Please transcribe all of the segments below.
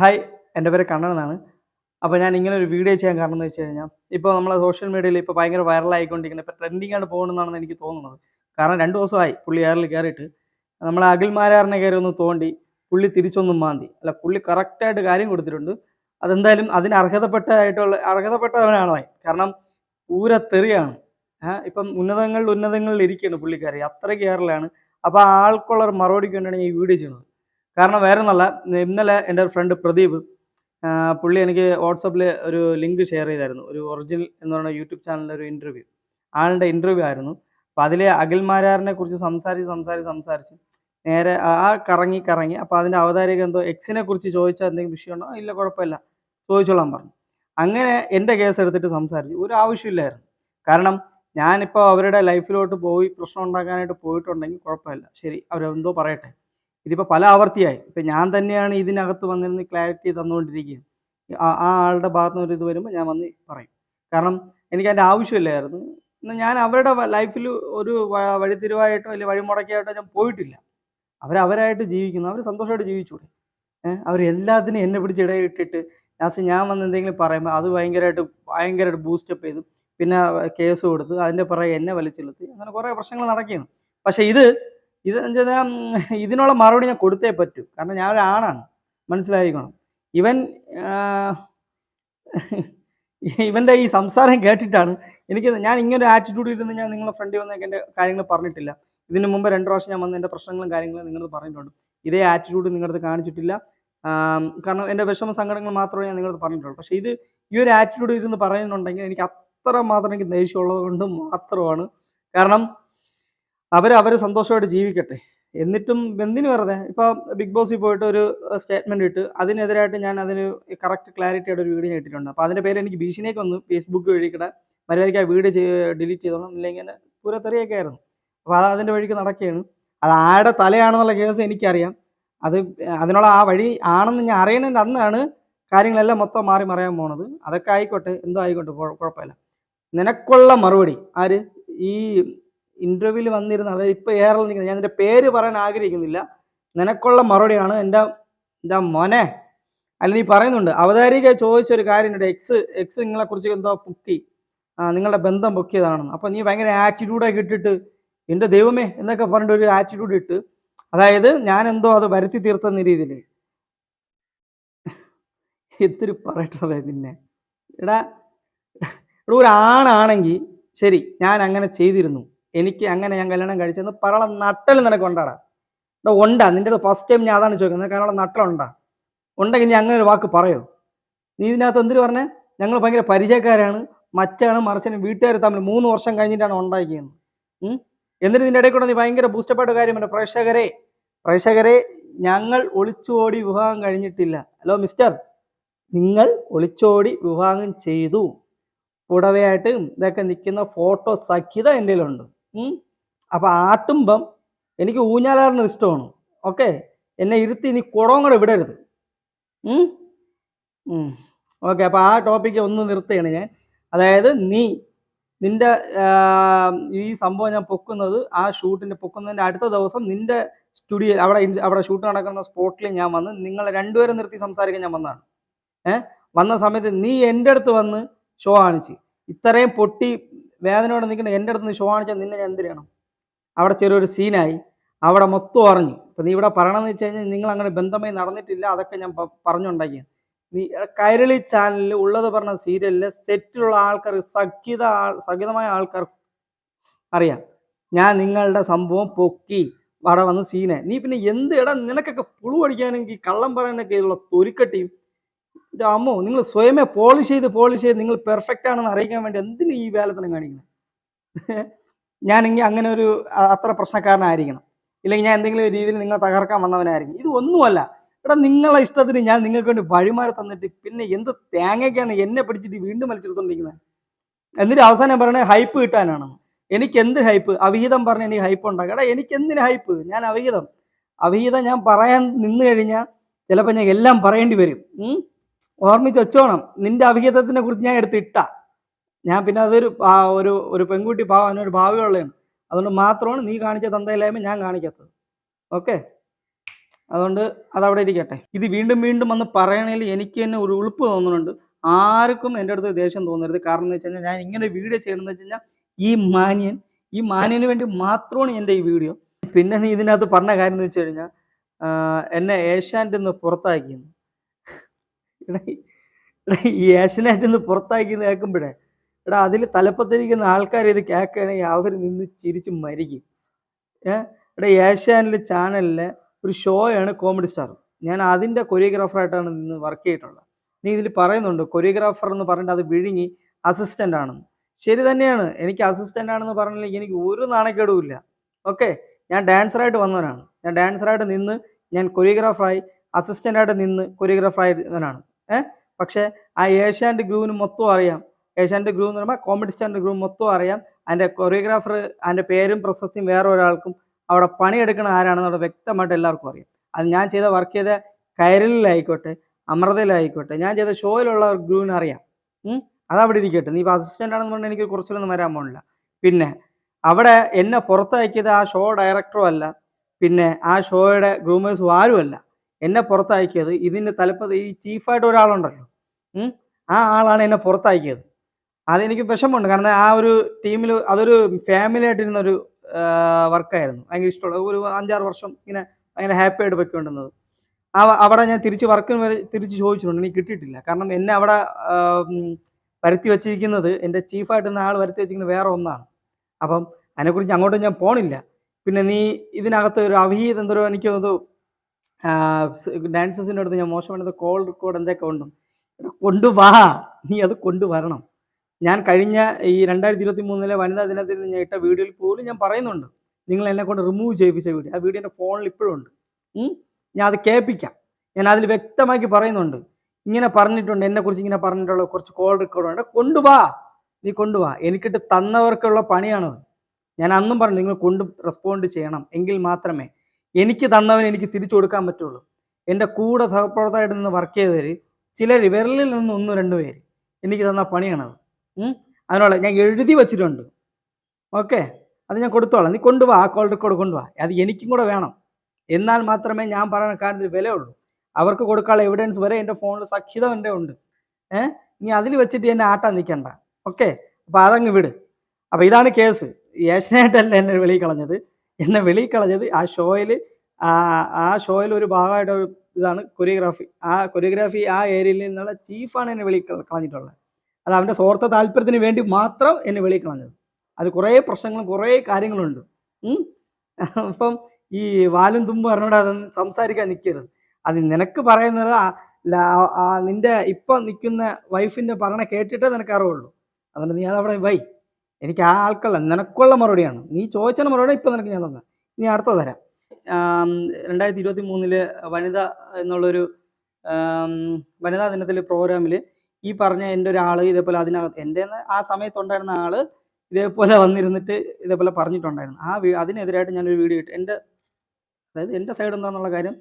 Hi എന്റെ പേര് കണ്ണൻ എന്നാണ്. അപ്പോൾ ഞാൻ ഇങ്ങനെ ഒരു വീഡിയോ ചെയ്യാൻ കാരണം എന്ന് വെച്ച് കഴിഞ്ഞാൽ ഇപ്പോൾ നമ്മളെ സോഷ്യൽ മീഡിയയിൽ ഇപ്പോൾ ഭയങ്കര വൈറലായിക്കൊണ്ടിരിക്കുന്നത് ഇപ്പോൾ ട്രെൻഡിങ് ആണ് പോകുന്നതെന്നാണ് എനിക്ക് തോന്നുന്നത്. കാരണം രണ്ട് ദിവസമായി പുള്ളി എയറിൽ കയറിയിട്ട്. നമ്മളെ അഖിൽമാരാറിനെ കയറി ഒന്ന് തോണ്ടി പുള്ളി തിരിച്ചൊന്നും മാന്തി. അല്ല പുള്ളി കറക്റ്റായിട്ട് കാര്യം കൊടുത്തിട്ടുണ്ട്. അതെന്തായാലും അതിന് അർഹതപ്പെട്ടതായിട്ടുള്ള അർഹതപ്പെട്ടവനാണ് കാരണം പൂര തെറിയാണ്. ഇപ്പം ഉന്നതങ്ങളിൽ ഉന്നതങ്ങളിൽ ഇരിക്കുകയാണ് പുള്ളിക്കാരി. അത്രയ്ക്ക് എയറിലാണ് അപ്പോൾ ആ ആൾക്കുള്ള മറുപടിക്ക് വേണ്ടിയാണ് ഈ വീഡിയോ ചെയ്യുന്നത്. കാരണം വേറെ ഒന്നല്ല ഇന്നലെ എന്റെ ഒരു ഫ്രണ്ട് പ്രദീപ് പുള്ളി എനിക്ക് വാട്സപ്പിൽ ഒരു ലിങ്ക് ഷെയർ ചെയ്തായിരുന്നു ഒരു ഒറിജിനൽ എന്ന് പറയുന്ന യൂട്യൂബ് ചാനലിന്റെ ഒരു ഇന്റർവ്യൂ ആളുടെ ഇന്റർവ്യൂ ആയിരുന്നു. അപ്പോൾ അതിൽ അഖിൽമാരാറിനെ കുറിച്ച് സംസാരിച്ച് സംസാരിച്ച് സംസാരിച്ച് നേരെ ആ കറങ്ങി കറങ്ങി അപ്പോൾ അതിന്റെ അവതാരിക എന്തോ എക്സിനെ കുറിച്ച് ചോദിച്ചാൽ എന്തെങ്കിലും വിഷയമുണ്ടോ ഇല്ല കുഴപ്പമില്ല. ചോദിച്ചോളാൻ പറഞ്ഞു. അങ്ങനെ എന്റെ കേസ് എടുത്തിട്ട് സംസാരിച്ചു ഒരു ആവശ്യമില്ലായിരുന്നു കാരണം ഞാനിപ്പോൾ അവരുടെ ലൈഫിലോട്ട് പോയി പ്രശ്നം ഉണ്ടാക്കാനായിട്ട് പോയിട്ടുണ്ടെങ്കിൽ കുഴപ്പമില്ല. ശരി അവരെന്തോ പറയട്ടെ. ഇതിപ്പോൾ പല ആവർത്തിയായി. ഇപ്പം ഞാൻ തന്നെയാണ് ഇതിനകത്ത് വന്നിരുന്ന് ക്ലാരിറ്റി തന്നുകൊണ്ടിരിക്കുകയും. ആ ആളുടെ ഭാഗത്ത് നിന്ന് ഇത് വരുമ്പോൾ ഞാൻ വന്ന് പറയും. കാരണം എനിക്ക് അതിന്റെ ആവശ്യമില്ലായിരുന്നു. എന്നാൽ ഞാൻ അവരുടെ ലൈഫിൽ ഒരു വഴിത്തിരിവായിട്ടോ അല്ലെങ്കിൽ വഴിമുടക്കിയായിട്ടോ ഞാൻ പോയിട്ടില്ല. അവരവരായിട്ട് ജീവിക്കുന്നു. അവർ സന്തോഷമായിട്ട് ജീവിച്ചൂടെ. അവർ എല്ലാത്തിനും എന്നെ പിടിച്ച് ഇടയിട്ടിട്ട് ലാസ്റ്റ് ഞാൻ വന്ന് എന്തെങ്കിലും പറയുമ്പോൾ അത് ഭയങ്കരമായിട്ട് ഭയങ്കരമായിട്ട് ബൂസ്റ്റപ്പ് ചെയ്തു. പിന്നെ കേസ് കൊടുത്ത് അതിന്റെ പുറകെ എന്നെ വലിച്ചെളുത്തി അങ്ങനെ കുറേ പ്രശ്നങ്ങൾ നടക്കുകയാണ്. പക്ഷേ ഇത് ഇത് ഇതിനുള്ള മറുപടി ഞാൻ കൊടുത്തേ പറ്റൂ. കാരണം ഞാൻ ഒരു ആണാണ് ഇവൻ ഇവന്റെ ഈ സംസാരം കേട്ടിട്ടാണ് എനിക്ക് ഞാൻ ഇങ്ങനെ ആറ്റിറ്റ്യൂഡിൽ ഇരുന്ന് ഞാൻ നിങ്ങളെ ഫ്രണ്ടിൽ വന്നൊക്കെ എന്റെ കാര്യങ്ങൾ പറഞ്ഞിട്ടില്ല. ഇതിനു മുമ്പ് രണ്ട് പ്രാവശ്യം ഞാൻ വന്ന് എന്റെ പ്രശ്നങ്ങളും കാര്യങ്ങളും നിങ്ങളത് പറഞ്ഞിട്ടുണ്ട്. ഇതേ ആറ്റിറ്റ്യൂഡ് നിങ്ങളത് കാണിച്ചിട്ടില്ല. കാരണം എന്റെ വിഷമ സങ്കടങ്ങൾ മാത്രമേ ഞാൻ നിങ്ങളത് പറഞ്ഞിട്ടുള്ളൂ. പക്ഷേ ഇത് ഈ ഒരു ആറ്റിറ്റ്യൂഡ് ഇരുന്ന് പറയുന്നുണ്ടെങ്കിൽ എനിക്ക് അത്ര മാത്രം എനിക്ക് ദേഷ്യമുള്ളത് കൊണ്ട് മാത്രമാണ്. കാരണം അവർ സന്തോഷമായിട്ട് ജീവിക്കട്ടെ. എന്നിട്ടും എന്തിനു വെറുതെ? ഇപ്പോൾ ബിഗ് ബോസിൽ പോയിട്ട് ഒരു സ്റ്റേറ്റ്മെന്റ് ഇട്ട് അതിനെതിരായിട്ട് ഞാൻ അതിന് കറക്റ്റ് ക്ലാരിറ്റി ആയിട്ട് ഒരു വീഡിയോ ഇട്ടിട്ടുണ്ട് അപ്പോൾ അതിന്റെ പേര് എനിക്ക് ഭീഷണിയൊക്കെ ഒന്ന് ഫേസ്ബുക്ക് വഴിക്കടെ മര്യാദയ്ക്ക് ആ വീഡിയോ ഡിലീറ്റ് ചെയ്തോണം. ഇല്ലെങ്കിൽ പൂര തെറിയൊക്കെ ആയിരുന്നു. അപ്പോൾ അത് അതിന്റെ വഴിക്ക് നടക്കുകയാണ്. അത് ആരുടെ തലയാണെന്നുള്ള കേസ് എനിക്കറിയാം. അത് അതിനുള്ള ആ വഴി ആണെന്ന് ഞാൻ അറിയുന്നതിന്റെ അന്നാണ് കാര്യങ്ങളെല്ലാം മൊത്തം മാറി മറിയാൻ പോണത്. അതൊക്കെ ആയിക്കോട്ടെ. എന്തോ ആയിക്കോട്ടെ. കുഴപ്പമില്ല. നിനക്കുള്ള മറുപടി ആര്? ഈ ഇന്റർവ്യൂവിൽ വന്നിരുന്ന അതായത് ഇപ്പൊ ഏറെ നിൽക്കുന്നത് ഞാൻ നിന്റെ പേര് പറയാൻ ആഗ്രഹിക്കുന്നില്ല. നിനക്കുള്ള മറുപടിയാണ് എന്റെ എന്റെ മോനെ. അല്ല നീ പറയുന്നുണ്ട്. അവതാരിക ചോദിച്ച ഒരു കാര്യമുണ്ട് എക്സ് എക്സ് നിങ്ങളെ കുറിച്ച് എന്തോ പൊക്കി നിങ്ങളുടെ ബന്ധം പൊക്കിയതാണെന്ന്. അപ്പൊ നീ ഭയങ്കര ആറ്റിറ്റ്യൂഡൊക്കെ ഇട്ടിട്ട് എന്റെ ദൈവമേ എന്നൊക്കെ പറഞ്ഞിട്ട് ഒരു ആറ്റിറ്റ്യൂഡ് ഇട്ട് അതായത് ഞാൻ എന്തോ അത് വരുത്തി തീർത്തെന്ന രീതിയിൽ. എത്തിരി പറയട്ടത് പിന്നെ എടാ ഇവിടെ ഒരു ആണാണെങ്കിൽ ശരി ഞാൻ അങ്ങനെ ചെയ്തിരുന്നു. എനിക്ക് അങ്ങനെ ഞാൻ കല്യാണം കഴിച്ചെന്ന് പറയണ നട്ടൽ നിനക്ക് ഉണ്ടാടാ എടാ ഉണ്ടാ നിന്റെ ഫസ്റ്റ് ടൈം ഞാൻ അതാണ് ചോദിക്കുന്നത്. നിനക്ക് അതിനുള്ള നട്ടലുണ്ടാ ഉണ്ടെങ്കിൽ നീ അങ്ങനെ ഒരു വാക്ക് പറയോ. നീ ഇതിനകത്ത് എന്തിനു പറഞ്ഞേ? ഞങ്ങൾ ഭയങ്കര പരിചയക്കാരാണ്. മറ്റാണ് മറിച്ചനും വീട്ടുകാർ തമ്മിൽ മൂന്ന് വർഷം കഴിഞ്ഞിട്ടാണ് ഉണ്ടാക്കിയത്? എന്നിട്ട് ഇതിന്റെ ഇടയിൽ കൂടെ നീ ഭയങ്കര ബൂസ്റ്റപ്പായിട്ട് കാര്യമല്ല പ്രേക്ഷകരെ പ്രേക്ഷകരെ ഞങ്ങൾ ഒളിച്ചോടി വിവാഹം കഴിഞ്ഞിട്ടില്ല. ഹലോ മിസ്റ്റർ നിങ്ങൾ ഒളിച്ചോടി വിവാഹം ചെയ്തു. പുടവയായിട്ട് ഇതൊക്കെ നിൽക്കുന്ന ഫോട്ടോ സഖ്യത എന്റെ കയ്യിലുണ്ട്. ഉം. അപ്പൊ ആട്ടുമ്പം എനിക്ക് ഊഞ്ഞാലാടുന്നത് ഇഷ്ടമാണ്. ഓക്കെ? എന്നെ ഇരുത്തി നീ കുടവും കൂടെ വിടരുത്. ഓക്കെ അപ്പൊ ആ ടോപ്പിക്ക് ഒന്ന് നിർത്തുകയാണ് ഞാൻ. അതായത് നീ നിന്റെ ഈ സംഭവം ഞാൻ പൊക്കുന്നത് ആ ഷൂട്ടിന്റെ പൊക്കുന്നതിന്റെ അടുത്ത ദിവസം നിന്റെ സ്റ്റുഡിയോ അവിടെ അവിടെ ഷൂട്ട് നടക്കുന്ന സ്പോട്ടിൽ ഞാൻ വന്ന് നിങ്ങളെ രണ്ടുപേരും നിർത്തി സംസാരിക്കാൻ ഞാൻ വന്നതാണ്. ഏഹ് വന്ന സമയത്ത് നീ എന്റെ അടുത്ത് വന്ന് ഷോ കാണിച്ച്. ഇത്രയും പൊട്ടി വേദനയോടെ നിൽക്കുന്ന എന്റെ അടുത്ത് നിന്ന് ഷോ നിന്നെ ഞാൻ എന്ത് ചെയ്യണം? അവിടെ ചെറിയൊരു സീനായി. അവിടെ മൊത്തം അറിഞ്ഞു. ഇപ്പം നീ ഇവിടെ പറയണമെന്ന് വെച്ച് കഴിഞ്ഞാൽ നിങ്ങൾ അങ്ങനെ ബന്ധമായി നടന്നിട്ടില്ല. അതൊക്കെ ഞാൻ പറഞ്ഞുണ്ടാക്കി. നീ കൈരളി ചാനലിൽ ഉള്ളത് പറഞ്ഞ സീരിയലിലെ സെറ്റിലുള്ള ആൾക്കാർ സഖ്യത സഹിതമായ ആൾക്കാർ അറിയാം. ഞാൻ നിങ്ങളുടെ സംഭവം പൊക്കി അവിടെ വന്ന് സീനെ നീ പിന്നെ എന്ത് ഇടാ നിനക്കൊക്കെ പുളു അടിക്കാനെങ്കിൽ കള്ളം പറയാനൊക്കെ ഉള്ള തൊലിക്കട്ടിയും എന്റെ അമ്മോ നിങ്ങൾ സ്വയമേ പോളിഷ് ചെയ്ത് പോളിഷ് ചെയ്ത് നിങ്ങൾ പെർഫെക്റ്റ് ആണെന്ന് അറിയിക്കാൻ വേണ്ടി എന്തിന് ഈ വേലത്തനം കാണിക്കുന്നത്? ഞാനെങ്കിൽ അങ്ങനെ ഒരു അത്ര പ്രശ്നക്കാരനായിരിക്കണം. ഇല്ലെങ്കിൽ ഞാൻ എന്തെങ്കിലും ഒരു രീതിയിൽ നിങ്ങളെ തകർക്കാൻ വന്നവനായിരിക്കും. ഇത് ഒന്നുമല്ല. എടാ നിങ്ങളെ ഇഷ്ടത്തിന് ഞാൻ നിങ്ങൾക്ക് വേണ്ടി വഴിമാറി തന്നിട്ട് പിന്നെ എന്ത് തേങ്ങയ്ക്കാണ് എന്നെ പിടിച്ചിട്ട് വീണ്ടും വലിച്ചെടുത്തോണ്ടിരിക്കുന്നത്? എന്നിട്ട് അവസാനം പറയണേ ഹൈപ്പ് കിട്ടാനാണ്. എനിക്ക് എന്ത് ഹൈപ്പ് അവിഹിതം പറഞ്ഞ് എനിക്ക് ഹൈപ്പ് ഉണ്ടാക്കുക എടാ എനിക്ക് എന്തിന് ഹൈപ്പ് ഞാൻ അവിഹിതം. അവിഹിതം ഞാൻ പറയാൻ നിന്ന് കഴിഞ്ഞാൽ ചിലപ്പോൾ ഞാൻ എല്ലാം പറയേണ്ടി വരും? ഓർമ്മിച്ച് വെച്ചോണം. നിന്റെ അഭിഹിതത്തിനെ കുറിച്ച് ഞാൻ എടുത്തിട്ട. ഞാൻ പിന്നെ അതൊരു ഒരു ഒരു പെൺകുട്ടി ഭാവം അതിനൊരു ഭാവിയുള്ളതാണ് അതുകൊണ്ട് മാത്രമാണ് നീ കാണിച്ച തന്തയില്ലായ്മ ഞാൻ കാണിക്കാത്തത്. ഓക്കെ? അതുകൊണ്ട് അതവിടെ ഇരിക്കട്ടെ. ഇത് വീണ്ടും വീണ്ടും വന്ന് പറയണതിൽ എനിക്ക് തന്നെ ഒരു ഉളുപ്പ് തോന്നുന്നുണ്ട്. ആർക്കും എന്റെ അടുത്ത് ദേഷ്യം തോന്നരുത്. കാരണം എന്ന് വെച്ച് കഴിഞ്ഞാൽ ഞാൻ ഇങ്ങനെ വീഡിയോ ചെയ്യണമെന്ന് വെച്ച് കഴിഞ്ഞാൽ ഈ മാന്യൻ ഈ മാന്യന് വേണ്ടി മാത്രമാണ് എന്റെ ഈ വീഡിയോ. പിന്നെ നീ ഇതിനകത്ത് പറഞ്ഞ കാര്യം എന്ന് വെച്ച് കഴിഞ്ഞാൽ എന്നെ ഏഷ്യാന്റെ നിന്ന് പുറത്താക്കിയെന്ന്. എടാ ഈ- പുറത്താക്കി നിന്ന് പുറത്താക്കി കേൾക്കുമ്പോഴേ എടാ അതിൽ തലപ്പത്തിരിക്കുന്ന ആൾക്കാർ ഇത് കേൾക്കുകയാണെങ്കിൽ അവർ നിന്ന് ചിരിച്ച് മരിക്കും. എടാ ഏഷ്യാനെറ്റ് ചാനലിലെ ഒരു ഷോയാണ് കോമഡി സ്റ്റാർ. ഞാൻ അതിന്റെ കൊറിയോഗ്രാഫറായിട്ടാണ് നിന്ന് വർക്ക് ചെയ്തിട്ടുള്ളത്. നീ ഇതിൽ പറയുന്നുണ്ട് കൊറിയോഗ്രാഫർ എന്ന് പറഞ്ഞിട്ട് അത് വിഴുങ്ങി അസിസ്റ്റന്റ് ആണെന്ന്. ശരി തന്നെയാണ്. എനിക്ക് അസിസ്റ്റന്റ് ആണെന്ന് പറഞ്ഞില്ലെങ്കിൽ എനിക്ക് ഒരു നാണക്കേടുമില്ല ഓക്കെ? ഞാൻ ഡാൻസറായിട്ട് വന്നവനാണ്. ഞാൻ ഡാൻസറായിട്ട് നിന്ന് ഞാൻ കൊറിയോഗ്രാഫറായി അസിസ്റ്റന്റായിട്ട് നിന്ന് കൊറിയോഗ്രാഫറായിരുന്നവനാണ് ഏഹ് പക്ഷേ ആ ഏഷ്യാന്റെ ഗ്രൂവിന് മൊത്തം അറിയാം. ഏഷ്യാന്റെ ഗ്രൂവ് എന്ന് പറയുമ്പോൾ കോമഡി സ്റ്റാറിന്റെ ഗ്രൂവ് മൊത്തം അറിയാം. അതിന്റെ കൊറിയോഗ്രാഫർ അതിന്റെ പേരും പ്രശസ്തിയും വേറെ ഒരാൾക്കും അവിടെ പണിയെടുക്കുന്ന ആരാണെന്ന് അവിടെ വ്യക്തമായിട്ട് എല്ലാവർക്കും അറിയാം. അത് ഞാൻ ചെയ്ത വർക്ക് ചെയ്ത കയറിലായിക്കോട്ടെ അമൃതയിലായിക്കോട്ടെ ഞാൻ ചെയ്ത ഷോയിലുള്ള ഗ്രൂവിന് അറിയാം? അതവിടെ ഇരിക്കട്ടെ. നീ ഇപ്പോൾ അസിസ്റ്റന്റ് ആണെന്ന് എനിക്ക് കുറച്ചിലൊന്നും വരാൻ പോണില്ല പിന്നെ അവിടെ എന്നെ പുറത്താക്കിയത് ആ ഷോ ഡയറക്ടറും അല്ല. പിന്നെ ആ ഷോയുടെ ഗ്രൂമേഴ്സും ആരുമല്ല. എന്നെ പുറത്താക്കിയത്. ഇതിന്റെ തലപ്പത്ത് ഈ ചീഫായിട്ട് ഒരാളുണ്ടല്ലോ? ആ ആളാണ് എന്നെ പുറത്താക്കിയത്. അതെനിക്ക് വിഷമമുണ്ട്. കാരണം ആ ഒരു ടീമിൽ അതൊരു ഫാമിലി ആയിട്ടിരുന്ന ഒരു വർക്കായിരുന്നു. ഭയങ്കര ഇഷ്ടമുള്ള ഒരു അഞ്ചാറ് വർഷം ഇങ്ങനെ ഭയങ്കര ഹാപ്പി ആയിട്ട് പൊയ്ക്കൊണ്ടിരുന്നത് അവിടെ ഞാൻ തിരിച്ച് വർക്കിന് വരെ തിരിച്ച് ചോദിച്ചിട്ടുണ്ട്. എനിക്ക് കിട്ടിയിട്ടില്ല. കാരണം എന്നെ അവിടെ വരുത്തി വെച്ചിരിക്കുന്നത് എന്റെ ചീഫായിട്ട് ആൾ വരുത്തി വെച്ചിരിക്കുന്നത് വേറെ ഒന്നാണ്. അപ്പം അതിനെക്കുറിച്ച് അങ്ങോട്ട് ഞാൻ പോണില്ല. പിന്നെ നീ ഇതിനകത്ത് ഒരു അവിഹിത എന്തോ എനിക്ക് ഡാൻസേഴ്സിന്റെ അടുത്ത് ഞാൻ മോശമായത് കോൾ റെക്കോർഡ് എന്തൊക്കെ ഉണ്ടും കൊണ്ടുവാ നീ അത് കൊണ്ടുവരണം ഞാൻ കഴിഞ്ഞ ഈ രണ്ടായിരത്തി ഇരുപത്തി മൂന്നിലെ വനിതാ ദിനത്തിൽ ഞാൻ ഇട്ട വീഡിയോയിൽ പോലും ഞാൻ പറയുന്നുണ്ട്. നിങ്ങൾ എന്നെ കൊണ്ട് റിമൂവ് ചെയ്യിപ്പിച്ച വീഡിയോ. ആ വീഡിയോ എന്റെ ഫോണിൽ ഇപ്പോഴും ഉണ്ട്. ഞാൻ അത് കേൾപ്പിക്കാം. ഞാൻ അതിൽ വ്യക്തമാക്കി പറയുന്നുണ്ട്. ഇങ്ങനെ പറഞ്ഞിട്ടുണ്ട് എന്നെക്കുറിച്ച് ഇങ്ങനെ പറഞ്ഞിട്ടുള്ള കുറച്ച് കോൾ റെക്കോർഡ് ഉണ്ട്. കൊണ്ടുവാ നീ കൊണ്ടുവാ എനിക്കിട്ട് തന്നവർക്കുള്ള പണിയാണത്. ഞാൻ അന്നും പറഞ്ഞു നിങ്ങൾ കൊണ്ട് റെസ്പോണ്ട് ചെയ്യണം. എങ്കിൽ മാത്രമേ എനിക്ക് തന്നവൻ എനിക്ക് തിരിച്ചു കൊടുക്കാൻ പറ്റുള്ളൂ. എന്റെ കൂടെ സഹപ്രവർത്തകരായിട്ട് നിന്ന് വർക്ക് ചെയ്തവർ ചിലർ വിരലിൽ നിന്ന് ഒന്ന് രണ്ട് പേര് എനിക്ക് തന്ന പണിയാണത്. അതിനുള്ള ഞാൻ എഴുതി വച്ചിട്ടുണ്ട്. ഓക്കെ? അത് ഞാൻ കൊടുത്തോളാം. നീ കൊണ്ടുപോവാ ആ കോൾ റെക്കോർഡ് കൊണ്ടുപോവാ അത് എനിക്കും കൂടെ വേണം. എന്നാൽ മാത്രമേ ഞാൻ പറയുന്ന കാര്യത്തിൽ വിലയുള്ളൂ. അവർക്ക് കൊടുക്കാനുള്ള എവിഡൻസ് വരെ എന്റെ ഫോണിൽ സഖ്യത എന്റെ ഉണ്ട്. ഏഹ് നീ അതിൽ വെച്ചിട്ട് എന്നെ ആട്ടാൻ നിൽക്കണ്ട. ഓക്കെ? അപ്പോൾ അതങ്ങ് വിട്. അപ്പോൾ ഇതാണ് കേസ് ഏഷ്യനായിട്ടല്ല എന്നെ വെളിയിൽ കളഞ്ഞത്. എന്നെ വെളിയിൽ കളഞ്ഞത്. ആ ഷോയിൽ ആ ഷോയിൽ ഒരു ഭാഗമായിട്ട് ഇതാണ് കൊറിയോഗ്രാഫി. ആ കൊറിയോഗ്രാഫി ആ ഏരിയയിൽ നിന്നുള്ള ചീഫാണ് എന്നെ കള- കളഞ്ഞിട്ടുള്ളത്. അത് അവന്റെ സ്വാർത്ഥ താല്പര്യത്തിന് വേണ്ടി മാത്രം എന്നെ വെളിയിൽ കളഞ്ഞത്. അത് കുറേ പ്രശ്നങ്ങളും കുറേ കാര്യങ്ങളുണ്ട്. അപ്പം ഈ വാലും തുമ്പും അറിഞ്ഞൂടെ അതൊന്ന് സംസാരിക്കാൻ നിൽക്കരുത്. അത് നിനക്ക് പറയുന്നത് നിന്റെ ഇപ്പം നിൽക്കുന്ന വൈഫിന്റെ പറഞ്ഞ കേട്ടിട്ടേ നിനക്ക് അറിവുള്ളൂ. അതുകൊണ്ട് നീ അതവിടെ വൈ. എനിക്ക് ആ ആൾക്കുള്ള നിനക്കുള്ള മറുപടിയാണ്. നീ ചോദിച്ച മറുപടി ഇപ്പം നിനക്ക് ഞാൻ തന്നെ. ഇനി അടുത്ത തരാം. രണ്ടായിരത്തി ഇരുപത്തി മൂന്നിൽ വനിത എന്നുള്ളൊരു വനിതാ ദിനത്തിലെ പ്രോഗ്രാമിൽ ഈ പറഞ്ഞ എന്റെ ഒരാൾ ഇതേപോലെ അതിനകത്ത് എന്റെ ആ സമയത്തുണ്ടായിരുന്ന ആൾ ഇതേപോലെ വന്നിരുന്നിട്ട് ഇതേപോലെ പറഞ്ഞിട്ടുണ്ടായിരുന്നു. ആ അതിനെതിരായിട്ട് ഞാനൊരു വീഡിയോ ഇട്ട് എന്റെ അതായത് എന്റെ സൈഡ് എന്താണെന്നുള്ള കാര്യം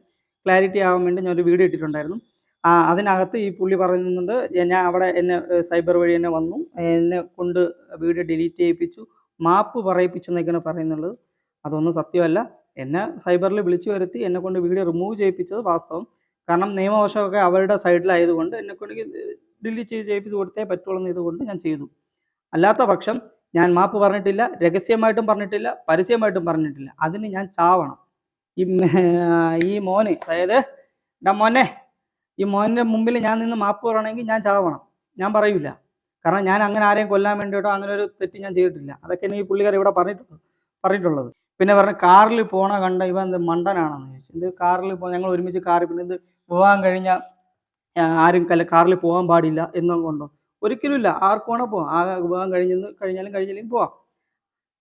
ക്ലാരിറ്റി ആവാൻ വേണ്ടി ഞാനൊരു വീഡിയോ ഇട്ടിട്ടുണ്ടായിരുന്നു. ആ അതിനകത്ത് ഈ പുള്ളി പറയുന്നുണ്ട് ഞാൻ അവിടെ എന്നെ സൈബർ വഴി എന്നെ വന്നു. എന്നെ കൊണ്ട് വീഡിയോ ഡിലീറ്റ് ചെയ്യിപ്പിച്ചു. മാപ്പ് പറയിപ്പിച്ചു എന്നൊക്കെയാണ് പറയുന്നുള്ളത് അതൊന്നും സത്യമല്ല. എന്നെ സൈബറിൽ വിളിച്ചു വരുത്തി എന്നെ കൊണ്ട് വീഡിയോ റിമൂവ് ചെയ്യിപ്പിച്ചത് വാസ്തവം. കാരണം നിയമവശമൊക്കെ അവരുടെ സൈഡിലായതുകൊണ്ട് എന്നെ കൊണ്ട് ഡിലീറ്റ് ചെയ്ത് ചെയ്യിപ്പിച്ച് കൊടുത്തേ പറ്റുള്ളൂ എന്ന് ഇതുകൊണ്ട് ഞാൻ ചെയ്തു. അല്ലാത്ത പക്ഷം ഞാൻ മാപ്പ് പറഞ്ഞിട്ടില്ല രഹസ്യമായിട്ടും പറഞ്ഞിട്ടില്ല പരസ്യമായിട്ടും പറഞ്ഞിട്ടില്ല. അതിന് ഞാൻ ചാവണം. ഈ ഈ മോന് അതായത് ഡാ മോനെ ഈ മോന്റെ മുമ്പിൽ ഞാൻ നിന്ന് മാപ്പ് പറയണമെങ്കിൽ ഞാൻ ചാവണം. ഞാൻ പറയൂല. കാരണം ഞാൻ അങ്ങനെ ആരെയും കൊല്ലാൻ വേണ്ടിയിട്ടോ അങ്ങനെ ഒരു തെറ്റ് ഞാൻ ചെയ്തിട്ടില്ല. അതൊക്കെയാണ് ഈ പുള്ളിക്കാർ ഇവിടെ പറഞ്ഞിട്ടുള്ളത് പറഞ്ഞിട്ടുള്ളത്. പിന്നെ പറഞ്ഞ കാറിൽ പോണ കണ്ട ഇവ എന്ത് മണ്ടനാണെന്ന് ചോദിച്ചു. എന്ത് കാറിൽ പോ ഞങ്ങൾ ഒരുമിച്ച് കാറിൽ പിന്നെ ഇത് വിവാഹം കഴിഞ്ഞ ആരും കല്ല കാറിൽ പോകാൻ പാടില്ല എന്നും കൊണ്ടോ. ഒരിക്കലും ഇല്ല. ആർക്ക് വേണോ പോവാം. ആ വിവാഹം കഴിഞ്ഞെന്ന് കഴിഞ്ഞാലും കഴിഞ്ഞാലും പോവാം.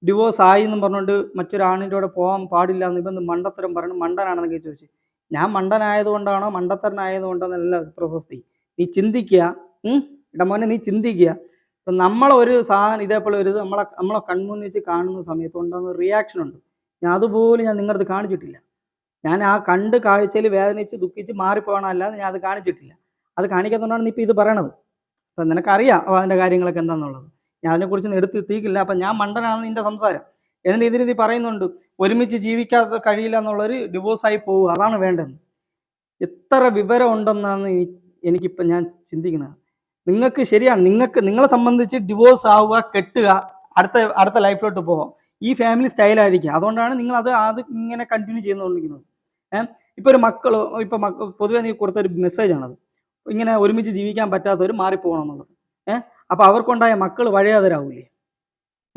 ഡിവോഴ്സ് ആയി എന്നും പറഞ്ഞുകൊണ്ട് മറ്റൊരാണിന്റെ കൂടെ പോകാൻ പാടില്ല എന്ന് ഇപ്പം മണ്ടത്തരം പറഞ്ഞു മണ്ടനാണെന്നൊക്കെ ചോദിച്ചു. ഞാൻ മണ്ടനായതുകൊണ്ടാണോ മണ്ടത്തരനായതുകൊണ്ടാണെന്നല്ല പ്രശസ്തി. നീ ചിന്തിക്കുക ഇട മോനെ നീ ചിന്തിക്കുക. ഇപ്പം നമ്മളൊരു സാധനം ഇതേപോലെ ഒരു നമ്മളെ നമ്മളെ കൺമുന്നിൽ വെച്ച് കാണുന്ന സമയത്ത് ഉണ്ടാകുന്ന റിയാക്ഷൻ ഉണ്ട്. ഞാൻ അതുപോലും ഞാൻ നിങ്ങളത് കാണിച്ചിട്ടില്ല. ഞാൻ ആ കണ്ട് കാഴ്ചയിൽ വേദനിച്ച് ദുഃഖിച്ച് മാറിപ്പോകണമല്ലാതെ ഞാൻ അത് കാണിച്ചിട്ടില്ല. അത് കാണിക്കാത്തതുകൊണ്ടാണ് നീ ഇപ്പോൾ ഇത് പറയണത്. അപ്പം നിനക്കറിയാം അതിന്റെ കാര്യങ്ങളൊക്കെ എന്താണെന്നുള്ളത് ഞാൻ അതിനെക്കുറിച്ച് എടുത്ത് എത്തിക്കില്ല അപ്പം ഞാൻ മണ്ടനാണെന്ന് നിന്റെ സംസാരം. എന്നിട്ട് ഇതിരിതി ഇത് പറയുന്നുണ്ട് ഒരുമിച്ച് ജീവിക്കാതെ കഴിയില്ല എന്നുള്ളൊരു ഡിവോഴ്സായി പോവുക. അതാണ് വേണ്ടത്. എത്ര വിവരം ഉണ്ടെന്നാണ് എനിക്കിപ്പോൾ എനിക്കിപ്പം ഞാൻ ചിന്തിക്കുന്നത്. നിങ്ങൾക്ക് ശരിയാണ്. നിങ്ങൾക്ക് നിങ്ങളെ സംബന്ധിച്ച് ഡിവോഴ്സ് ആവുക കെട്ടുക അടുത്ത അടുത്ത ലൈഫിലോട്ട് പോകാം ഈ ഫാമിലി സ്റ്റൈലായിരിക്കും അതുകൊണ്ടാണ് നിങ്ങൾ അത് അത് ഇങ്ങനെ കണ്ടിന്യൂ ചെയ്തുകൊണ്ടിരിക്കുന്നത്. ഏഹ് ഇപ്പൊ ഒരു മക്കൾ ഇപ്പൊ മക്കൾ പൊതുവെ നീ കൊടുത്തൊരു മെസ്സേജ് ആണത്. ഇങ്ങനെ ഒരുമിച്ച് ജീവിക്കാൻ പറ്റാത്തവർ മാറിപ്പോകണം എന്നുള്ളത്. ഏഹ് അപ്പൊ അവർക്കുണ്ടായ മക്കൾ വഴിയാതരാവൂലേ?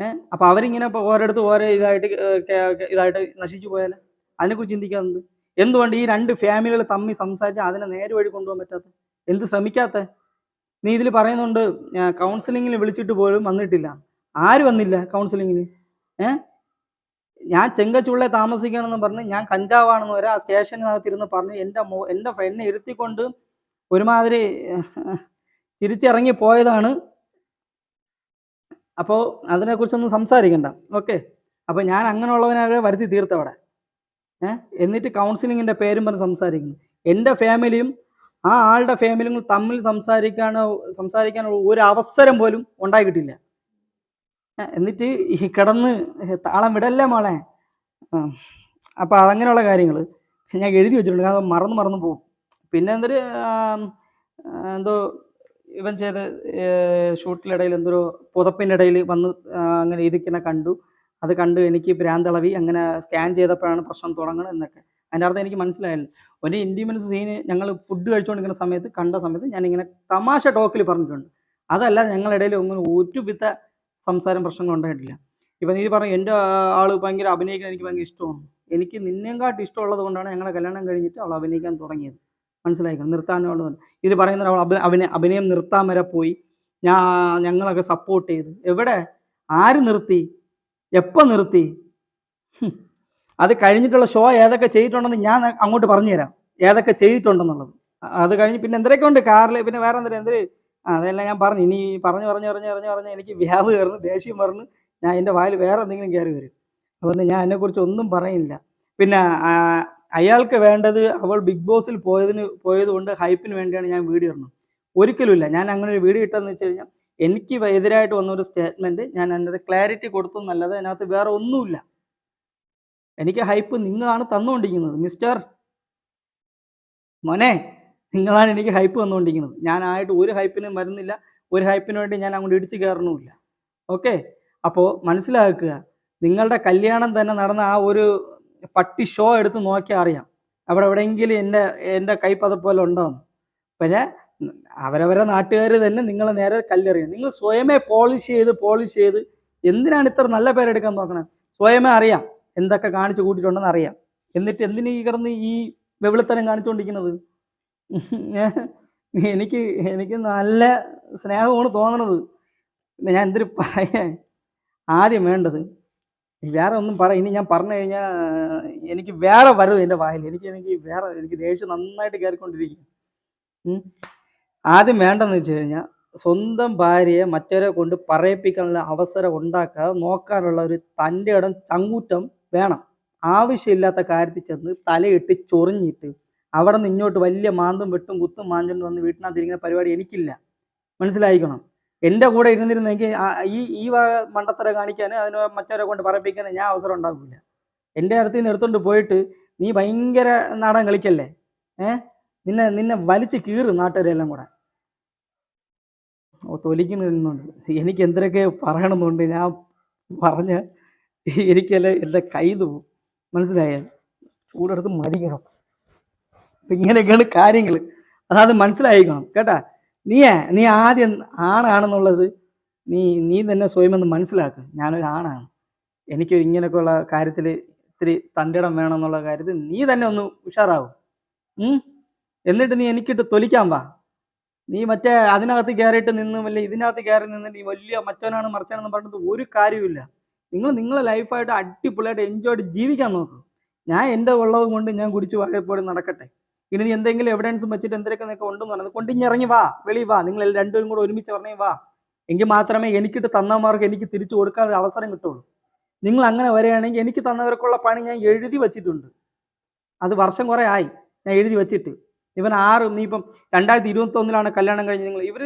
ഏഹ് അപ്പൊ അവരിങ്ങനെ ഓരോടത്ത് ഓരോ ഇതായിട്ട് ഏഹ് ഇതായിട്ട് നശിച്ചു പോയാൽ അതിനെക്കുറിച്ച് ചിന്തിക്കാറുണ്ട്? എന്തുകൊണ്ട് ഈ രണ്ട് ഫാമിലികൾ തമ്മിൽ സംസാരിച്ച് അതിനെ നേരെ വഴി കൊണ്ടുപോകാൻ പറ്റാത്ത? എന്ത് ശ്രമിക്കാത്ത? നീ ഇതിൽ പറയുന്നുണ്ട് കൗൺസിലിങ്ങിൽ വിളിച്ചിട്ട് പോലും വന്നിട്ടില്ല. ആര് വന്നില്ല കൗൺസിലിങ്ങിന് ഏ? ഞാൻ ചെങ്കച്ചുള്ളെ താമസിക്കണമെന്ന് പറഞ്ഞ് ഞാൻ കഞ്ചാവാണെന്ന് വരെ ആ സ്റ്റേഷനകത്തിരുന്ന് പറഞ്ഞ് എന്റെ മോ എന്റെ ഫ്രണ്ടിനെ ഇരുത്തിക്കൊണ്ട് ഒരുമാതിരി ഏഹ്, തിരിച്ചിറങ്ങി പോയതാണ് അപ്പോൾ അതിനെക്കുറിച്ചൊന്നും സംസാരിക്കണ്ട. ഓക്കെ? അപ്പോൾ ഞാൻ അങ്ങനെയുള്ളവനെ വരുത്തി തീർത്തവിടെ. ഏ? എന്നിട്ട് കൗൺസിലിങ്ങിന്റെ പേരും പറഞ്ഞ് സംസാരിക്കുന്നു. എന്റെ ഫാമിലിയും ആ ആളുടെ ഫാമിലിയും തമ്മിൽ സംസാരിക്കാനോ സംസാരിക്കാനുള്ള ഒരു അവസരം പോലും ഉണ്ടായി കിട്ടില്ല എന്നിട്ട് ഈ കിടന്ന് താളം വിടല്ലേ മോളെ? അപ്പോൾ അതങ്ങനെയുള്ള കാര്യങ്ങൾ ഞാൻ എഴുതി വെച്ചിട്ടുണ്ട്. കാരണം മറന്ന് മറന്നു പോകും പിന്നെ എന്തൊരു എന്തോ ഇവൻ ചെയ്ത ഷൂട്ടിലിടയിൽ എന്തോ പുതപ്പിന്റെ ഇടയിൽ വന്ന് അങ്ങനെ ഇതിങ്ങനെ കണ്ടു. അത് കണ്ട് എനിക്ക് ഭ്രാന്തളവി അങ്ങനെ സ്കാൻ ചെയ്തപ്പോഴാണ് പ്രശ്നം തുടങ്ങുന്നത് എന്നൊക്കെ. അതിന്റെ അർത്ഥം എനിക്ക് മനസ്സിലായില്ല. ഒരു ഇന്റിമൻസ് സീന് ഞങ്ങൾ ഫുഡ് കഴിച്ചുകൊണ്ടിരിക്കുന്ന സമയത്ത് കണ്ട സമയത്ത് ഞാനിങ്ങനെ തമാശ ടോക്കിൽ പറഞ്ഞിട്ടുണ്ട്. അതല്ല ഞങ്ങളിടയിൽ ഒന്നും ഒരുവിധ സംസാരം പ്രശ്നങ്ങൾ ഉണ്ടായിട്ടില്ല. ഇപ്പം നീ പറഞ്ഞു എന്റെ ആൾ ഭയങ്കര അഭിനയിക്കാൻ എനിക്ക് ഭയങ്കര ഇഷ്ടമാണ്. എനിക്ക് നിന്നെയും ഇഷ്ടമുള്ളത് കൊണ്ടാണ് ഞങ്ങളെ കല്യാണം കഴിഞ്ഞിട്ട് അവൾ അഭിനയിക്കാൻ തുടങ്ങിയത്. മനസ്സിലായിക്കണം നിർത്താനോട് ഇതിൽ പറയുന്നത് അവൾ അഭി അഭിനയ നിർത്താൻ വരെ പോയി. ഞാൻ ഞങ്ങളൊക്കെ സപ്പോർട്ട് ചെയ്തു. എവിടെ? ആര് നിർത്തി? എപ്പോൾ നിർത്തി? അത് കഴിഞ്ഞിട്ടുള്ള ഷോ ഏതൊക്കെ ചെയ്തിട്ടുണ്ടെന്ന് ഞാൻ അങ്ങോട്ട് പറഞ്ഞുതരാം. ഏതൊക്കെ ചെയ്തിട്ടുണ്ടെന്നുള്ളത്. അത് കഴിഞ്ഞ് പിന്നെ എന്തൊക്കെ ഉണ്ട്. കാറിൽ പിന്നെ വേറെ എന്തൊരു എന്തൊരു അതെല്ലാം ഞാൻ പറഞ്ഞു. ഇനി പറഞ്ഞു പറഞ്ഞു പറഞ്ഞു പറഞ്ഞു പറഞ്ഞ്. എനിക്ക് വ്യാവ് കയറുന്നു ദേഷ്യം പറഞ്ഞു ഞാൻ എന്റെ വായിൽ വേറെ എന്തെങ്കിലും കയറി വരും. അതുകൊണ്ട് ഞാൻ അതിനെക്കുറിച്ച് ഒന്നും പറയുന്നില്ല. പിന്നെ അയാൾക്ക് വേണ്ടത് അവൾ ബിഗ് ബോസിൽ പോയതിന് പോയതുകൊണ്ട് ഹൈപ്പിന് വേണ്ടിയാണ് ഞാൻ വീഡിയോ ഇടുന്നത്. ഒരിക്കലുമില്ല. ഞാൻ അങ്ങനെ ഒരു വീഡിയോ ഇട്ടതെന്ന് വെച്ച് കഴിഞ്ഞാൽ എനിക്ക് എതിരായിട്ട് വന്ന ഒരു സ്റ്റേറ്റ്മെന്റ് ഞാൻ അതിന്റെ ക്ലാരിറ്റി കൊടുത്തു എന്നല്ലാതെ അതിനകത്ത് വേറെ ഒന്നുമില്ല. എനിക്ക് ഹൈപ്പ് നിങ്ങളാണ് തന്നുകൊണ്ടിരിക്കുന്നത് മിസ്റ്റർ മോനെ നിങ്ങളാണ് എനിക്ക് ഹൈപ്പ് തന്നുകൊണ്ടിരിക്കുന്നത്. ഞാൻ ആയിട്ട് ഒരു ഹൈപ്പിനും വരുന്നില്ല. ഒരു ഹൈപ്പിന് വേണ്ടി ഞാൻ അങ്ങോട്ട് ഇടിച്ചു കയറണമില്ല ഓക്കെ അപ്പോൾ മനസ്സിലാക്കുക നിങ്ങളുടെ കല്യാണം തന്നെ നടന്ന ആ ഒരു പട്ടി ഷോ എടുത്ത് നോക്കിയാൽ അറിയാം. അവിടെ എവിടെയെങ്കിലും എന്റെ എന്റെ കൈപ്പതപ്പോലെ ഉണ്ടോന്ന്. പക്ഷേ അവരവരെ നാട്ടുകാർ തന്നെ നിങ്ങളെ നേരെ കല്ലെറിയും. നിങ്ങൾ സ്വയമേ പോളിഷ് ചെയ്ത് പോളിഷ് ചെയ്ത് എന്തിനാണ് ഇത്ര നല്ല പേരെടുക്കാൻ നോക്കണേ? സ്വയമേ അറിയാം എന്തൊക്കെ കാണിച്ചു കൂട്ടിയിട്ടുണ്ടെന്ന് അറിയാം. എന്നിട്ട് എന്തിനു ഈ കിടന്ന് ഈ വെവിളിത്തരം കാണിച്ചുകൊണ്ടിരിക്കുന്നത് എനിക്ക് എനിക്ക് നല്ല സ്നേഹമാണ് തോന്നണത്. പിന്നെ ഞാൻ എന്തിനു പറയാൻ ആദ്യം വേണ്ടത് വേറെ ഒന്നും പറ ഇനി ഞാൻ പറഞ്ഞു കഴിഞ്ഞാൽ എനിക്ക് വേറെ വരുത് എന്റെ വായിൽ. എനിക്ക് എനിക്ക് വേറെ എനിക്ക് ദേഷ്യം നന്നായിട്ട് കയറിക്കൊണ്ടിരിക്കും. ആദ്യം വേണ്ടെന്ന് വെച്ച് കഴിഞ്ഞാൽ സ്വന്തം ഭാര്യയെ മറ്റവരെ കൊണ്ട് പറയിപ്പിക്കാനുള്ള അവസരം ഉണ്ടാക്കാതെ നോക്കാനുള്ള ഒരു തന്റെ ഇടം ചങ്കൂറ്റം വേണം. ആവശ്യമില്ലാത്ത കാര്യത്തിൽ ചെന്ന് തലയിട്ട് ചൊറിഞ്ഞിട്ട് അവിടെ നിന്ന് ഇങ്ങോട്ട് വലിയ മാന്തും വെട്ടും കുത്തും മാന്തും വന്ന് വീട്ടിനകത്ത് ഇരിക്കുന്ന പരിപാടി എനിക്കില്ല. മനസ്സിലായിക്കണം? എന്റെ കൂടെ ഇരുന്നിരുന്നെങ്കിൽ ഈ ഈ മണ്ടത്തര കാണിക്കാൻ അതിന് മറ്റവരെ കൊണ്ട് പറയിപ്പിക്കാൻ ഞാൻ അവസരം ഉണ്ടാക്കില്ല എന്റെ അടുത്ത് നിന്ന് പോയിട്ട് നീ ഭയങ്കര നാടൻ കളിക്കല്ലേ? ഏ? നിന്നെ നിന്നെ വലിച്ച് കീറും നാട്ടുകാരെല്ലാം കൂടെ. ഓ തൊലിക്കുന്നുണ്ട് എനിക്ക് എന്തൊക്കെ പറയണമെന്നുണ്ട് ഞാൻ പറഞ്ഞ് എനിക്കല്ല എന്റെ കൈ പോവും. മനസ്സിലായ? ചൂടെടുത്ത് മരിക്കണം ഇങ്ങനെയൊക്കെയാണ് കാര്യങ്ങൾ അതായത് മനസ്സിലായിക്കണം. കേട്ടാ? നീയേ നീ ആദ്യം ആണാണെന്നുള്ളത് നീ നീ തന്നെ സ്വയം ഒന്ന് മനസ്സിലാക്കുക ഞാനൊരു ആണാണ്. എനിക്ക് ഇങ്ങനെയൊക്കെയുള്ള കാര്യത്തിൽ ഇത്തിരി തണ്ടിടം വേണമെന്നുള്ള കാര്യത്തിൽ നീ തന്നെ ഒന്ന് ഉഷാറാവും. എന്നിട്ട് നീ എനിക്കിട്ട് തൊലിക്കാൻ വാ. നീ മറ്റേ അതിനകത്ത് കയറിയിട്ട് നിന്ന് വല്ല ഇതിനകത്ത് കയറി നിന്ന് നീ വലിയ മറ്റവനാണ് മറച്ചാണെന്ന് പറഞ്ഞത് ഒരു കാര്യമില്ല നിങ്ങൾ നിങ്ങളെ ലൈഫായിട്ട് അടിപൊളിയായിട്ട് എൻജോയ് ആയിട്ട് ജീവിക്കാൻ നോക്കൂ. ഞാൻ എന്റെ ഉള്ളത് കൊണ്ട് ഞാൻ കുടിച്ച് വാഴപ്പോഴും നടക്കട്ടെ. ഇനി നീ എന്തെങ്കിലും എവിഡൻസും വെച്ചിട്ട് എന്തൊക്കെ നിനക്ക് ഉണ്ടെന്ന് പറഞ്ഞത് ഇറങ്ങി വാ വെളി വാ നിങ്ങൾ രണ്ടുപേരും കൂടെ ഒരുമിച്ച് ഇറങ്ങി വാ. എങ്കിൽ മാത്രമേ എനിക്കിട്ട് തന്നമാർക്ക് എനിക്ക് തിരിച്ചു കൊടുക്കാൻ ഒരു അവസരം കിട്ടുള്ളൂ. നിങ്ങൾ അങ്ങനെ വരികയാണെങ്കിൽ എനിക്ക് തന്നവർക്കുള്ള പണി ഞാൻ എഴുതി വെച്ചിട്ടുണ്ട്. അത് വർഷം കുറേ ആയി ഞാൻ എഴുതി വെച്ചിട്ട്. ഇവൻ ആറ് നീ ഇപ്പം രണ്ടായിരത്തി ഇരുപത്തി ഒന്നിലാണ് കല്യാണം കഴിഞ്ഞ് നിങ്ങൾ ഇവർ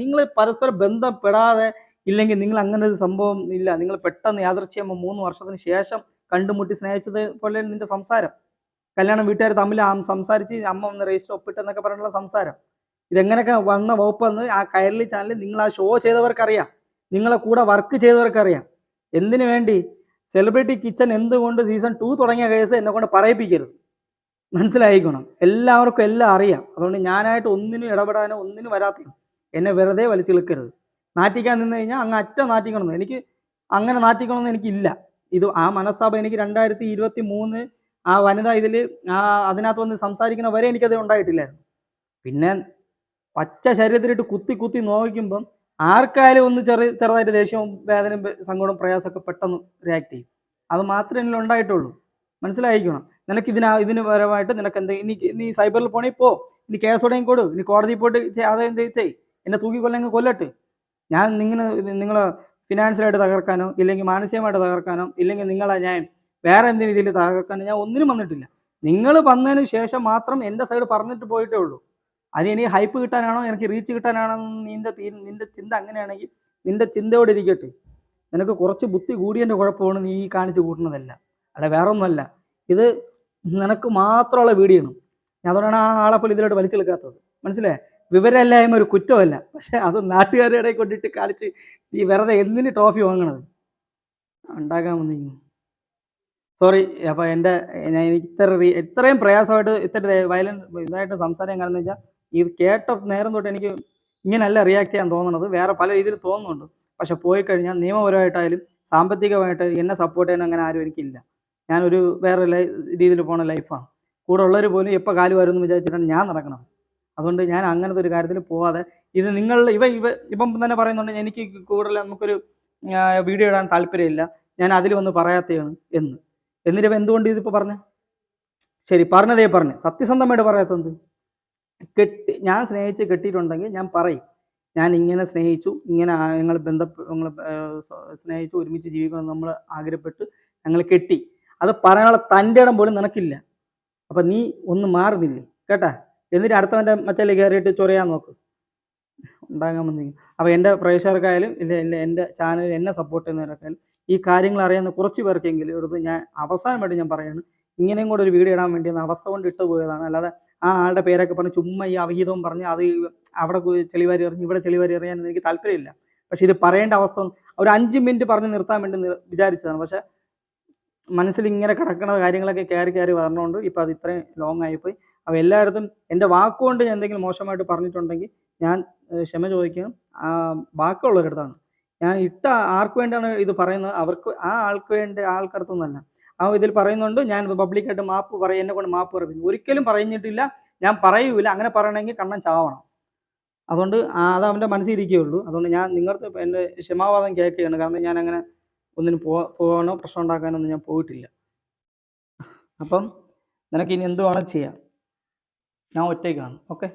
നിങ്ങൾ പരസ്പരം ബന്ധപ്പെടാതെ ഇല്ലെങ്കിൽ നിങ്ങൾ അങ്ങനെ ഒരു സംഭവം ഇല്ല. നിങ്ങൾ പെട്ടെന്ന് യാദൃച്ഛ്യം മൂന്ന് വർഷത്തിന് ശേഷം കണ്ടുമുട്ടി സ്നേഹിച്ചത് പോലെ നിന്റെ സംസാരം. കല്യാണം വീട്ടുകാർ തമ്മിൽ സംസാരിച്ച് അമ്മ ഒന്ന് രജിസ്റ്റർ ഒപ്പിട്ടെന്നൊക്കെ പറഞ്ഞുള്ള സംസാരം. ഇതെങ്ങനെയൊക്കെ വന്ന വകുപ്പെന്ന് ആ കയർലി ചാനലിൽ നിങ്ങൾ ആ ഷോ ചെയ്തവർക്കറിയാം. നിങ്ങളെ കൂടെ വർക്ക് ചെയ്തവർക്കറിയാം. എന്തിനു വേണ്ടി? സെലിബ്രിറ്റി കിച്ചൺ എന്തുകൊണ്ട് സീസൺ ടു തുടങ്ങിയ കേസ് എന്നെ കൊണ്ട് പറയിപ്പിക്കരുത്. മനസ്സിലായിക്കണം? എല്ലാവർക്കും എല്ലാം അറിയാം. അതുകൊണ്ട് ഞാനായിട്ട് ഒന്നിനും ഇടപെടാനോ ഒന്നിനും വരാത്ത എന്നെ വെറുതെ വലിച്ചിളുക്കരുത്. നാറ്റിക്കാൻ നിന്ന് കഴിഞ്ഞാൽ അങ്ങ് അറ്റ നാറ്റിക്കണമെന്ന് എനിക്ക് അങ്ങനെ നാറ്റിക്കണമെന്ന് എനിക്കില്ല. ഇത് ആ മനസ്താപം എനിക്ക് രണ്ടായിരത്തി ഇരുപത്തി മൂന്ന് ആ വനിത ഇതിൽ ആ അതിനകത്ത് വന്ന് സംസാരിക്കുന്ന വരെ എനിക്കത് ഉണ്ടായിട്ടില്ലായിരുന്നു. പിന്നെ പച്ച ശരീരത്തിലിട്ട് കുത്തി കുത്തി നോക്കുമ്പം ആർക്കായാലും ഒന്ന് ചെറിയ ചെറുതായിട്ട് ദേഷ്യവും വേദനയും സങ്കടവും പ്രയാസമൊക്കെ പെട്ടെന്ന് റിയാക്ട് ചെയ്യും. അത് മാത്രമേ എന്നിൽ ഉണ്ടായിട്ടുള്ളൂ. മനസ്സിലായിക്കണം? നിനക്ക് ഇതിനാ ഇതിന് പരമായിട്ട് നിനക്ക് എന്ത് ഇനി നീ സൈബറിൽ പോണേ പോ. ഇനി കേസ് ഉടങ്ങി കൊടു. ഇനി കോടതിയിൽ പോയിട്ട് എന്ത് ചെയ് എന്നെ തൂക്കി കൊല്ലെങ്കിൽ കൊല്ലട്ട്. ഞാൻ നിങ്ങൾ നിങ്ങളെ ഫിനാൻഷ്യലായിട്ട് തകർക്കാനോ ഇല്ലെങ്കിൽ മാനസികമായിട്ട് തകർക്കാനോ ഇല്ലെങ്കിൽ നിങ്ങളെ ഞാൻ വേറെ എന്തിനു ഇതിൽ തകർക്കാൻ ഞാൻ ഒന്നിനും വന്നിട്ടില്ല. നിങ്ങൾ വന്നതിന് ശേഷം മാത്രം എന്റെ സൈഡ് പറഞ്ഞിട്ട് പോയിട്ടേ ഉള്ളൂ. അത് ഇനി ഹൈപ്പ് കിട്ടാനാണോ എനിക്ക് റീച്ച് കിട്ടാനാണോ നിന്റെ തീ നിന്റെ ചിന്ത അങ്ങനെയാണെങ്കിൽ നിന്റെ ചിന്തയോടെ ഇരിക്കട്ടെ. നിനക്ക് കുറച്ച് ബുദ്ധി കൂടിയതിന്റെ കുഴപ്പമാണ് നീ ഈ കാണിച്ച് കൂട്ടുന്നതല്ല. അല്ല വേറെ ഒന്നുമല്ല ഇത് നിനക്ക് മാത്രമുള്ള വീഡിയോ ഞാൻ അതുകൊണ്ടാണ് ആ ആളെ പോലും ഇതിലോട്ട് വലിച്ചെടുക്കാത്തത് മനസ്സിലായേ? വിവരമില്ലായ്മ ഒരു കുറ്റമല്ല. പക്ഷെ അത് നാട്ടുകാരുടെ കൊണ്ടിട്ട് കാണിച്ച് ഈ വെറുതെ എന്തിന് ട്രോഫി വാങ്ങണത്? ഉണ്ടാക്കാൻ വന്നിരിക്കുന്നു. സോറി അപ്പോൾ എന്റെ ഞാൻ എനിക്ക് ഇത്ര ഇത്രയും പ്രയാസമായിട്ട് ഇത്ര വയലൻസ് ഇതായിട്ട് സംസാരം കാണുന്ന വെച്ചാൽ ഇത് കേട്ട നേരം തൊട്ട് എനിക്ക് ഇങ്ങനെയല്ല റിയാക്ട് ചെയ്യാൻ തോന്നുന്നത് വേറെ പല രീതിയിൽ തോന്നുന്നുണ്ട്. പക്ഷെ പോയി കഴിഞ്ഞാൽ നിയമപരമായിട്ടായാലും സാമ്പത്തികമായിട്ട് എന്നെ സപ്പോർട്ട് ചെയ്യാൻ അങ്ങനെ ആരും എനിക്കില്ല. ഞാനൊരു വേറെ രീതിയിൽ പോണ ലൈഫാണ് കൂടെ ഉള്ളവർ പോലും എപ്പോൾ കാലു വരുമെന്ന് വിചാരിച്ചിട്ടാണ് ഞാൻ നടക്കുന്നത് അതുകൊണ്ട് ഞാൻ അങ്ങനത്തെ ഒരു കാര്യത്തിൽ പോവാതെ ഇത് നിങ്ങൾ ഇവ ഇവ ഇപ്പം തന്നെ പറയുന്നുണ്ട് എനിക്ക് കൂടുതൽ നമുക്കൊരു വീഡിയോ ഇടാൻ താല്പര്യമില്ല. ഞാൻ അതിൽ വന്ന് പറയാത്തതാണ് എന്ന്. എന്നിട്ട് എന്തുകൊണ്ട് ഇതിപ്പോൾ പറഞ്ഞു? ശരി പറഞ്ഞതേ പറഞ്ഞു. സത്യസന്ധമായിട്ട് പറയാത്തത് കെട്ടി ഞാൻ സ്നേഹിച്ച് കെട്ടിയിട്ടുണ്ടെങ്കിൽ ഞാൻ പറയും. ഞാൻ ഇങ്ങനെ സ്നേഹിച്ചു ഇങ്ങനെ ഞങ്ങൾ ബന്ധപ്പെ ഞങ്ങൾ സ്നേഹിച്ചു ഒരുമിച്ച് ജീവിക്കണം നമ്മൾ ആഗ്രഹപ്പെട്ട് ഞങ്ങൾ കെട്ടി. അത് പറയാനുള്ള തന്റെ ഇടം പോലും നിനക്കില്ല. അപ്പം നീ ഒന്ന് മാറുന്നില്ലേ? കേട്ടാ? എന്നിട്ട് അടുത്തവന്റെ മറ്റേ കയറിയിട്ട് ചൊറിയാൻ നോക്ക്. ഉണ്ടാകാൻ വന്നെങ്കിൽ അപ്പോൾ എന്റെ പ്രേക്ഷകർക്കായാലും ഇല്ല എന്റെ ചാനൽ എന്നെ സപ്പോർട്ട് ചെയ്യുന്നവരൊക്കെയായാലും ഈ കാര്യങ്ങൾ അറിയാവുന്ന കുറച്ച് പേർക്കെങ്കിലും എടുത്ത് ഞാൻ അവസാനമായിട്ട് ഞാൻ പറയാണ് ഇങ്ങനെയും കൂടെ ഒരു വീഡിയോ ഇടാൻ വേണ്ടി അവസ്ഥ കൊണ്ട് ഇട്ട് പോയതാണ്. അല്ലാതെ ആ ആളുടെ പേരൊക്കെ പറഞ്ഞ് ചുമ്മാ ഈ അവിഹിതവും പറഞ്ഞ് അത് അവിടെ ചെളിവാരി എറിഞ്ഞ് ഇവിടെ ചെളിവാരി എറിയാൻ എനിക്ക് താല്പര്യമില്ല. പക്ഷെ ഇത് പറയേണ്ട അവസ്ഥ ഒരു അഞ്ച് മിനിറ്റ് പറഞ്ഞ് നിർത്താൻ വേണ്ടി വിചാരിച്ചതാണ്. പക്ഷെ മനസ്സിൽ ഇങ്ങനെ കിടക്കുന്ന കാര്യങ്ങളൊക്കെ കയറി കയറി വരണോണ്ട് ഇപ്പം അത് ഇത്രയും ലോങ് ആയിപ്പോയി. അപ്പോൾ എല്ലായിടത്തും എന്റെ വാക്കുകൊണ്ട് ഞാൻ എന്തെങ്കിലും മോശമായിട്ട് പറഞ്ഞിട്ടുണ്ടെങ്കിൽ ഞാൻ ക്ഷമ ചോദിക്കുകയും ആ ബാക്കിയുള്ളവരടുത്താണ് ഞാൻ ഇട്ട ആർക്ക് വേണ്ടിയാണ് ഇത് പറയുന്നത്? അവർക്ക് ആ ആൾക്ക് വേണ്ടി ആൾക്കടുത്തൊന്നല്ല ആ ഇതിൽ പറയുന്നുണ്ട് ഞാൻ പബ്ലിക്കായിട്ട് മാപ്പ് പറയും എന്നെ കൊണ്ട് മാപ്പ് പറയും. ഒരിക്കലും പറഞ്ഞിട്ടില്ല ഞാൻ പറയൂല. അങ്ങനെ പറയണമെങ്കിൽ കണ്ണൻ ചാവണം. അതുകൊണ്ട് അത് അവന്റെ മനസ്സിൽ ഇരിക്കുകയുള്ളൂ അതുകൊണ്ട് ഞാൻ നിങ്ങൾക്ക് എന്റെ ക്ഷമാവാദം കേൾക്കുകയാണ്. കാരണം ഞാൻ അങ്ങനെ ഒന്നിനും പോകാനോ പ്രശ്നം ഉണ്ടാക്കാനൊന്നും ഞാൻ പോയിട്ടില്ല. അപ്പം നിനക്ക് ഇനി എന്തുവാണോ വേണം ചെയ്യാം. ഞാൻ ഒറ്റയ്ക്കാണ്. ഓക്കെ?